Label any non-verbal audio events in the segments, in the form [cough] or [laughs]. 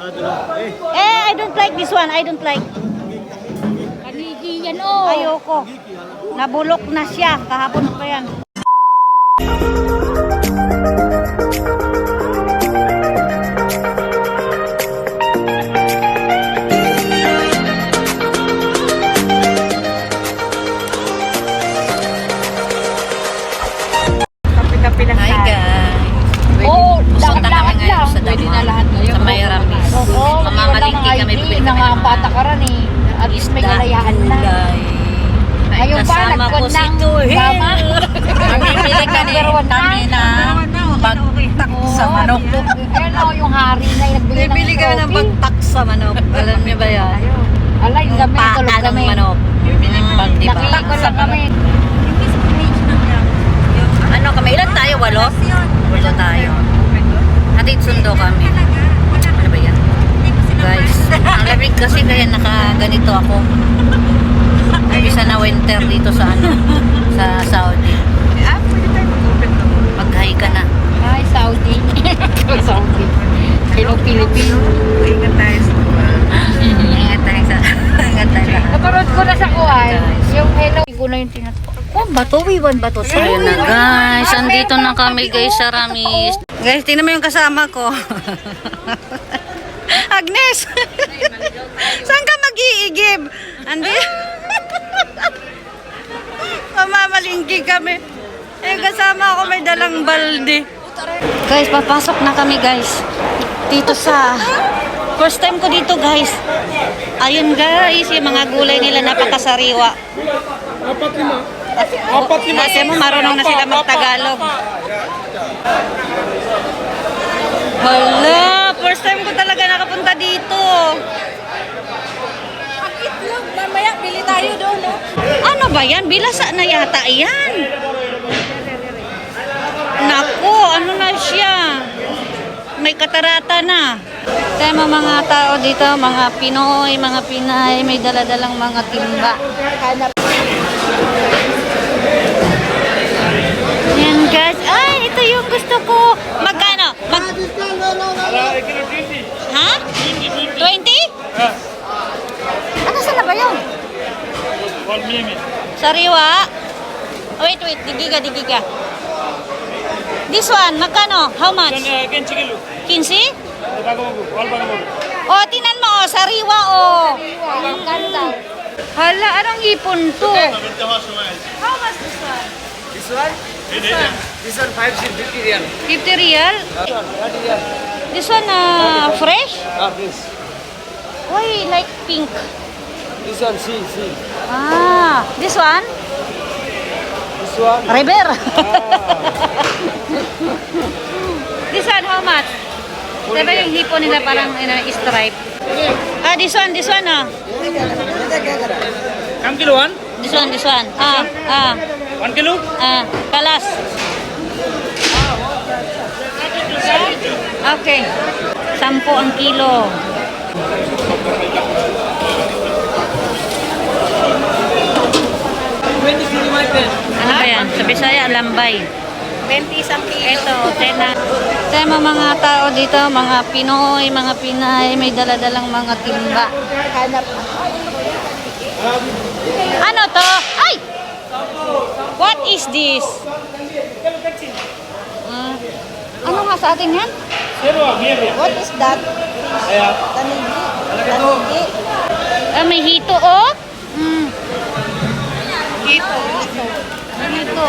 Eh, I don't like this one. I don't like. Kanigi yan oh. Ayoko. Nabulok na siya. Kahapon pa yan. Ka ni Number one na. kami na bagtak sa manok. Yan o, yung hari na yung nagbili ng Bibili ka ng bagtak sa manok. Alam niyo ba yan? Alay, Yung kami, paa tulog ng kami. manok. Bibili pag di ba? Nakita ko lang kami. Ano kami? Ilan tayo? Walo? Walo tayo. Hatid sundo kami. Ano ba yan? Guys, ang lamig kasi kaya nakaganito ako. [laughs] Bisa na winter dito sa ano, sa Saudi. Ka na. Ay, Saudi. [laughs] Saudi. Hello, Philippines. Ingat tayo sa Ingat tayo sa Ingat tayo Naparod ko na sa kuwan. Yung hello. Hindi ko na yung tinatpo. Oh, bato, wiwan bato. So, yun na guys. Andito na kami guys sa Ramis. Guys, tingnan mo yung kasama ko. [laughs] Agnes! [laughs] Saan ka mag-iigib? Andi? Mamamalingki kami. Eh, kasama ako may dalang balde. Guys, papasok na kami guys. Dito sa... First time ko dito guys. Ayun guys, yung mga gulay nila napakasariwa. Apat lima. Oh, Nasa mo, marunong na sila magtagalog. Hala, first time ko talaga nakapunta dito. Mamaya, bili tayo doon, no? Ano ba yan? Bilasa na yata yan. Nako, ano na siya? May katarata na. Tema mga tao dito, mga Pinoy, mga Pinay, may daladalang mga timba. Yan guys. Ay, ito yung gusto ko. Magkano? Mag ha? 20? Ano saan ba yun? Sariwa. Wait, wait. Digiga, digiga. This one, magkano? How much? 15? Oh, tinan mo, oh, sariwa, oh. Ang ganda. Hala, anong ipon to? How much this one? This one? This one five fifty real. 50 real? This one, uh, fresh? Ah, please. Why like pink? This one, see, see. Ah, this one? This one. River. this Diba yung hipon nila parang in stripe? Ah, this one, this one, ah. Come kilo one. This one, this one. Ah, ah, One kilo. ah. Kalas. Okay. Sampo ang kilo. Ano ba yan? Sa Bisaya, lambay. 20 isang kilo. Ito, tena. Tema mga tao dito, mga Pinoy, mga Pinay, may daladalang mga timba. Hanap. Ano to? Ay! What is this? Ah, ano nga sa atin yan? What is that? Tanigi. To. Ah, may hito, oh. Mm. Hito. Hito.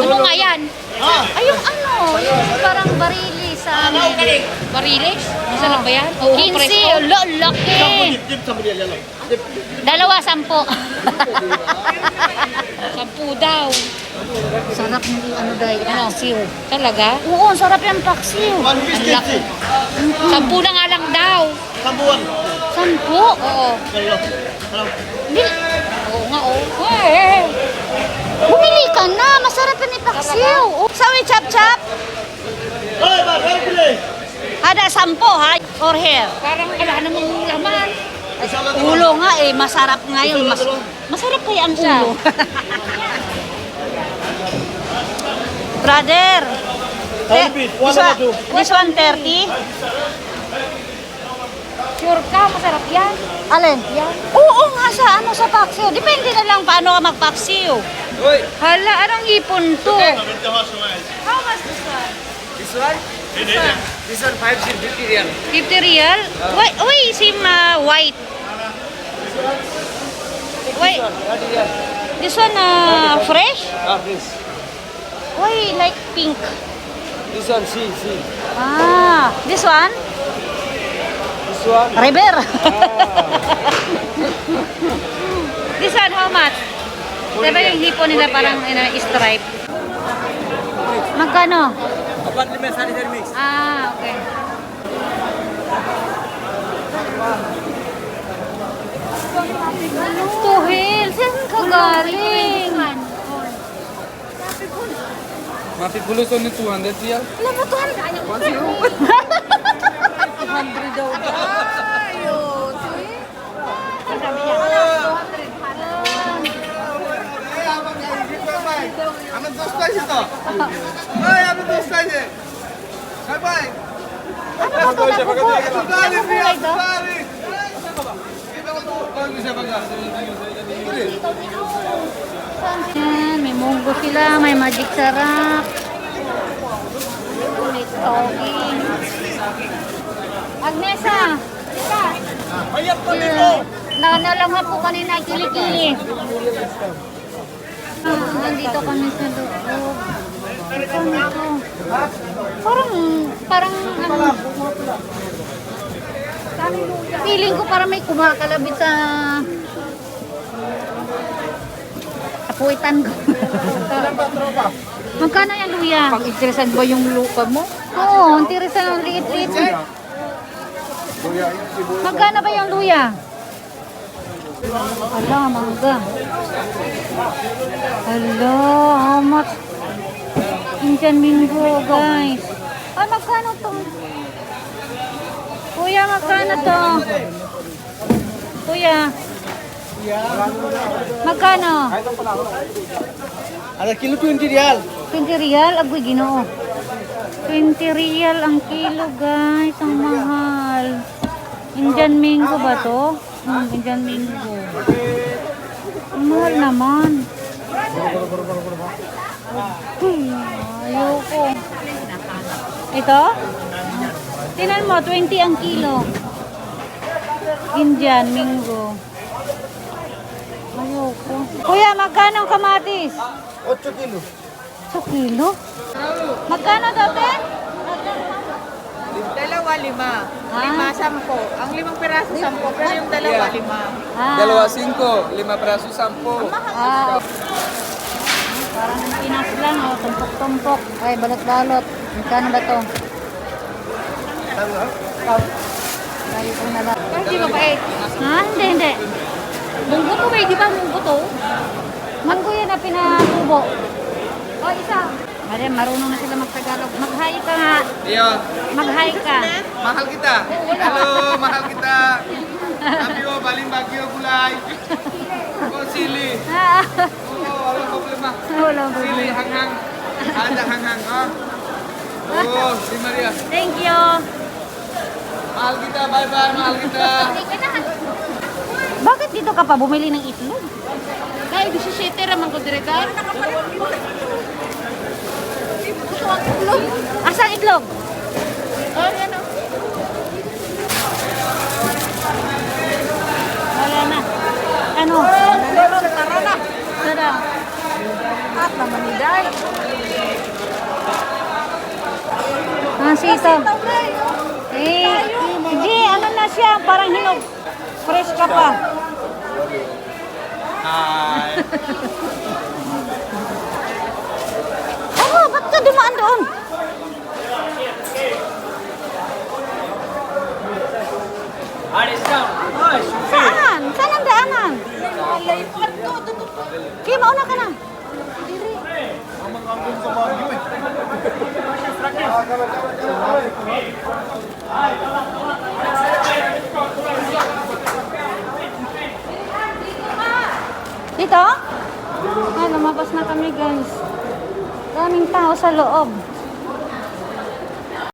Ano nga yan? Ay, yung ano, yung parang barili sa amin. Barilis? Masarap ba yan? Oo, 15, presko. lo, laki. Dalawa, sampo. [laughs] Sampu daw. sarap ng ano dahil, ano, paksiw. Talaga? Oo, sarap yung paksiw. Ang laki. Sampu na nga lang daw. Sampo? Oo. Nga, oo. Eh, bumili ka na, masarap yung ipaksiw. Oh, Sawi chap-chap? Ada sampo ha, or hair. Parang wala namang laman. Ulo nga eh, masarap ngayon. Mas, masarap kaya ang ulo. [laughs] Brother, Te- This one, this one 30? Sure ka, masarap yan. Alin? Yan. Oo nga sa ano sa paksiw. Depende na lang paano ka magpaksiw. Hala, anong hipon to? This one? This one 550 real. 50 real? Why, why is him uh, white? Why? This one uh, fresh? Ah, please. Why like pink? This one, see, see. Ah, this one? This one. River. [laughs] this one, how much? Diba yung hipon nila parang ina, stripe? Magkano? Apartment sanitary mix. Ah, okay. Tuhil, saan ka galing? Mati pulos on 200 real. Alam mo, [laughs] tuhal. আমি দোস্ত আছি তো ওই আমি দোস্ত আছি by Ano ba ito? Nakupo. Nakulay to? Yan, may munggo sila, may magic sarap. May togi. Agnesa! Nanalangha po kanina kili-kili. Ah, nandito kami sa loob. Ito nito. Parang, parang ano, feeling ko parang may kumakalabit sa kapuitan ko. Magkano yan, Luya? Pang-interesan ba yung lupa mo? Oo, ang tirisan ng liit-liit. Magkano ba yung luya? Ala, mangga. Ala, how much? Indian mango, guys. Ay, magkano to? Kuya, magkano to? Kuya. Magkano? Ada kilo 20 real. 20 real? Agoy, ginoo. 20 real ang kilo, guys. Ang mahal. Indian mango ba to? Hmm, Indian mango. Ang mahal naman. Hmm, ayoko. Ito? Tinan mo, 20 ang kilo. Indian mango. Ayoko. Kuya, magkano kamatis? 8 kilo Sa kilo? Magkano daw, te? Dalawa, lima. Ah. Lima, sampo. Ang limang piraso, sampo. Pero yung dalawa, lima. Ah, Dalawa 5, lima praso 10. Ah, parang ng Pinas lang, oh. Tumpok-tumpok. Ay, balot-balot. Magkano ba to? Lagi ko na lang. Pero di ba ba eh? Ha? Hindi, hindi. Munggo to ba eh? Di ba munggo to? Manggo yan na pinatubo. O, isa. Mari, marunong na sila magtagalog. Mag-hi ka nga. Iyo, Mag-hi ka. mahal kita. Halo, mahal kita. Sabi ko, baling bagyo gulay. Oh, sili. Oh, walang problema. Wala ba? Sili, hanghang. Ada hanghang, ha? Oh, si Maria. Thank you. Mahal kita, bye-bye, mahal kita. Bakit dito ka pa bumili ng itlog? Si Sete raman ko direkar. Asang itlog? Oh, yan o. Wala na. Ano? Meron, tara na. Tara. At naman ni Day. Ah, sito. Eh, G, ano na siya? Parang hinog. Fresh ka pa. Hi. [laughs] Ano? Ba't ka dumaan doon? Saan? Saan ang daanan? Kaya mauna ka na. Dito? Ah, lumabas na kami guys. Daming tao sa loob.